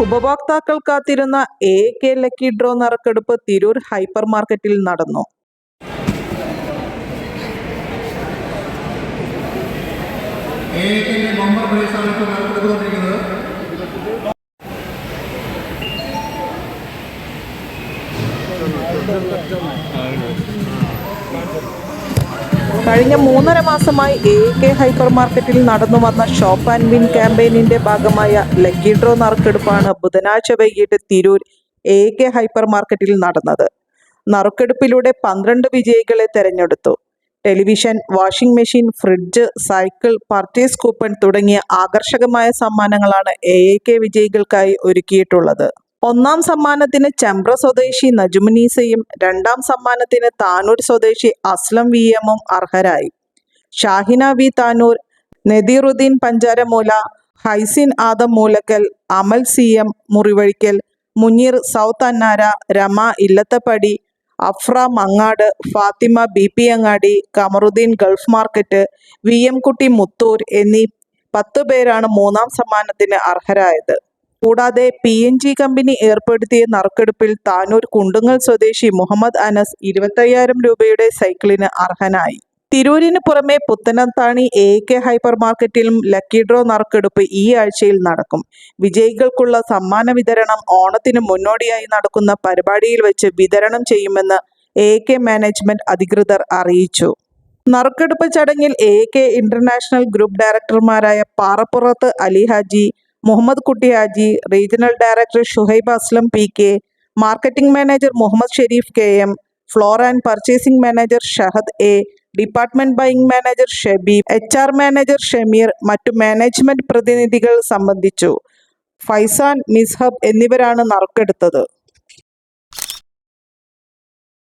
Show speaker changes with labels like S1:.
S1: ഉപഭോക്താക്കൾ കാത്തിരുന്ന A K lucky draw നറുക്കെടുപ്പ് തിരൂർ ഹൈപ്പർ മാർക്കറ്റിൽ നടന്നു
S2: Thank you.
S1: കഴിഞ്ഞ മൂന്നര മാസമായി എ കെ ഹൈപ്പർ മാർക്കറ്റിൽ നടന്നു വന്ന ഷോപ്പ് ആൻഡ് വിൻ ക്യാമ്പയിനിന്റെ ഭാഗമായ ലക്കി ഡ്രോ നറുക്കെടുപ്പാണ് ബുധനാഴ്ച വൈകിട്ട് തിരൂർ എ കെ ഹൈപ്പർ മാർക്കറ്റിൽ നടന്നത്. നറുക്കെടുപ്പിലൂടെ പന്ത്രണ്ട് വിജയികളെ തെരഞ്ഞെടുത്തു. Television washing machine fridge cycle purchase coupon തുടങ്ങിയ ആകർഷകമായ സമ്മാനങ്ങളാണ് എ കെ വിജയികൾക്കായി ഒരുക്കിയിട്ടുള്ളത്. ഒന്നാം സമ്മാനത്തിന് ചെമ്പ്ര സ്വദേശി നജുമനീസയും രണ്ടാം സമ്മാനത്തിന് താനൂർ സ്വദേശി അസ്ലം വി എമ്മും അർഹരായി. Shahina V Tanur Nadeeruddeen Pancharamoola Haisin Adam Moolakkal Amal C M Murivazhikkal Muneer south Annara Rama Illathappadi Afra Mangad Fathima B P Angadi Kamaruddeen gulf market V M Kutty Muthur എന്നീ പത്തു പേരാണ് മൂന്നാം സമ്മാനത്തിന് അർഹരായത്. കൂടാതെ P N G company ഏർപ്പെടുത്തിയ നറുക്കെടുപ്പിൽ താനൂർ കുണ്ടുങ്ങൽ സ്വദേശി മുഹമ്മദ് അനസ് ഇരുപത്തയ്യായിരം രൂപയുടെ സൈക്കിളിന് അർഹനായി. തിരൂരിന് പുറമെ പുത്തനത്താണി എ കെ ഹൈപ്പർ മാർക്കറ്റിലും ലക്കി ഡ്രോ നറുക്കെടുപ്പ് ഈ ആഴ്ചയിൽ നടക്കും. വിജയികൾക്കുള്ള സമ്മാന വിതരണം ഓണത്തിന് മുന്നോടിയായി നടക്കുന്ന പരിപാടിയിൽ വെച്ച് വിതരണം ചെയ്യുമെന്ന് എ കെ മാനേജ്മെന്റ് അധികൃതർ അറിയിച്ചു. നറുക്കെടുപ്പ് ചടങ്ങിൽ A K international group ഡയറക്ടർമാരായ Parappurath Ali Haji Muhammad Kutty Haji regional director Shuhaib Aslam P K marketing manager Muhammad Shareef K M floor and purchasing manager Shahad A department buying manager Shabeeb H R manager Shameer മറ്റു management പ്രതിനിധികൾ സംബന്ധിച്ചു. ഫൈസാൻ മിസ്ഹബ് എന്നിവരാണ് നറുക്കെടുത്തത്.